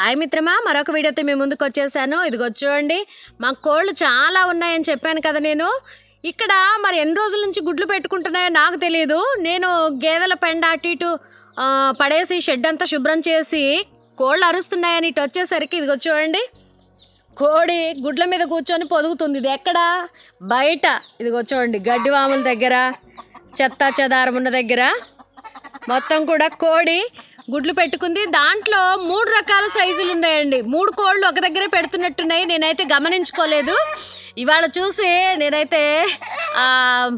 Hi మిత్రమా మరొక వీడియోతో మీ ముందుకు వచ్చేసాను. ఇదిగో చూడండి మా కోళ్ళు చాలా ఉన్నాయని చెప్పాను కదా నేను. ఇక్కడ మరి ఎన్ని రోజుల నుంచి గుడ్లు పెట్టుకుంటున్నాయో నాకు తెలియదు నేను గేదెల పెండ అటు ఇటు పడేసి షెడ్ అంతా శుభ్రం చేసి కోళ్ళు అరుస్తున్నాయని ఇటు వచ్చేసరికి ఇదిగో చూడండి కోడి గుడ్ల మీద కూర్చొని పొదుగుతుంది. ఇది ఎక్కడ? బయట. ఇదిగో చూడండి గడ్డి వాముల దగ్గర చెత్త చెదారం ఉన్న దగ్గర. మొత్తం కూడా కోడి గుడ్లు పెట్టుకుంది. దాంట్లో మూడు రకాల సైజులు ఉన్నాయండి. మూడు కోళ్ళు ఒక దగ్గరే పెడుతున్నట్టున్నాయి. నేనైతే గమనించుకోలేదు. ఇవాళ చూసి నేనైతే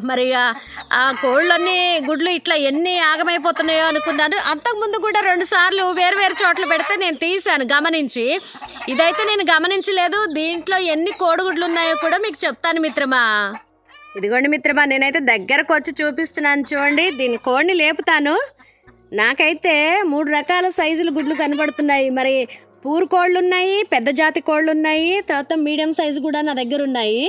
మరి ఆ- ఆ కోళ్ళన్నీ గుడ్లు ఇట్లా ఎన్ని ఆగమైపోతున్నాయో అనుకున్నాను. అంతకుముందు కూడా రెండు సార్లు వేరు వేరు చోట్ల పెడితే నేను తీశాను గమనించి. ఇదైతే నేను గమనించలేదు. దీంట్లో ఎన్ని కోడిగుడ్లు ఉన్నాయో కూడా మీకు చెప్తాను మిత్రమా. ఇదిగోండి మిత్రమా నేనైతే దగ్గరకు వచ్చి చూపిస్తున్నాను చూడండి. దీని కోడిని లేపుతాను. నాకైతే మూడు రకాల సైజులు గుడ్లు కనబడుతున్నాయి మరి పూరు కోళ్ళు ఉన్నాయి పెద్ద జాతి కోళ్ళు ఉన్నాయి తర్వాత మీడియం సైజు కూడా నా దగ్గర ఉన్నాయి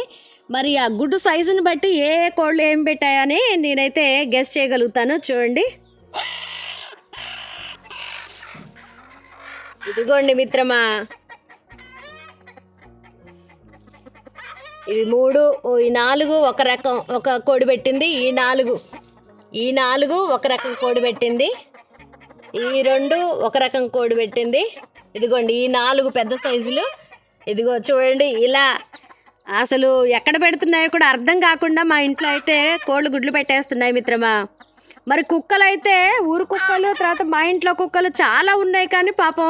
మరి ఆ గుడ్డు సైజుని బట్టి ఏ కోళ్ళు ఏం పెట్టాయని నేనైతే గెస్ చేయగలుగుతాను. చూడండి. ఇదిగోండి మిత్రమా. ఇవి మూడు ఓ ఈ నాలుగు ఒక రకం ఒక కోడి పెట్టింది ఈ నాలుగు ఈ నాలుగు ఒక రకం కోడి పెట్టింది. ఈ రెండు ఒక రకం కోడి పెట్టింది. ఇదిగోండి ఈ నాలుగు పెద్ద సైజులు. ఇదిగో చూడండి ఇలా అసలు ఎక్కడ పెడుతున్నాయో కూడా అర్థం కాకుండా మా ఇంట్లో అయితే కోళ్ళు గుడ్లు పెట్టేస్తున్నాయి మిత్రమా. మరి కుక్కలు అయితే ఊరు కుక్కలు తర్వాత మా ఇంట్లో కుక్కలు చాలా ఉన్నాయి కానీ పాపం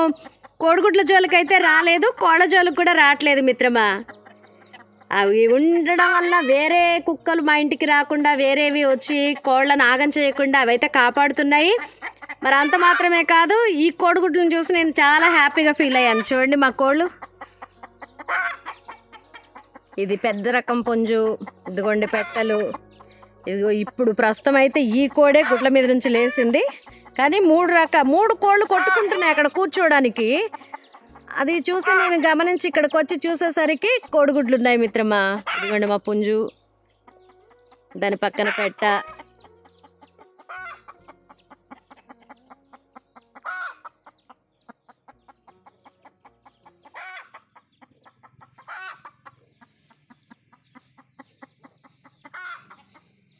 కోడిగుడ్ల జోలికి అయితే రాలేదు కోళ్ళ జోలికి కూడా రావట్లేదు మిత్రమా. అవి ఉండడం వల్ల వేరే కుక్కలు మా ఇంటికి రాకుండా వేరేవి వచ్చి కోళ్ళను ఆగం చేయకుండా అవైతే కాపాడుతున్నాయి. మరి అంత మాత్రమే కాదు ఈ కోడిగుడ్లను చూసి నేను చాలా హ్యాపీగా ఫీల్ అయ్యాను. చూడండి మా కోళ్ళు. ఇది పెద్ద రకం పుంజు ఇదిగోండి పెట్టలు. ఇదిగో ఇప్పుడు ప్రస్తుతం అయితే ఈ కోడే గుడ్ల మీద నుంచి లేసింది. కానీ మూడు రక మూడు కోళ్ళు కొట్టుకుంటున్నాయి అక్కడ కూర్చోడానికి. అది చూసి నేను గమనించి ఇక్కడికి వచ్చి చూసేసరికి కోడిగుడ్లు ఉన్నాయి మిత్రమా. ఇదిగోండి మా పుంజు. దాని పక్కన పెట్ట.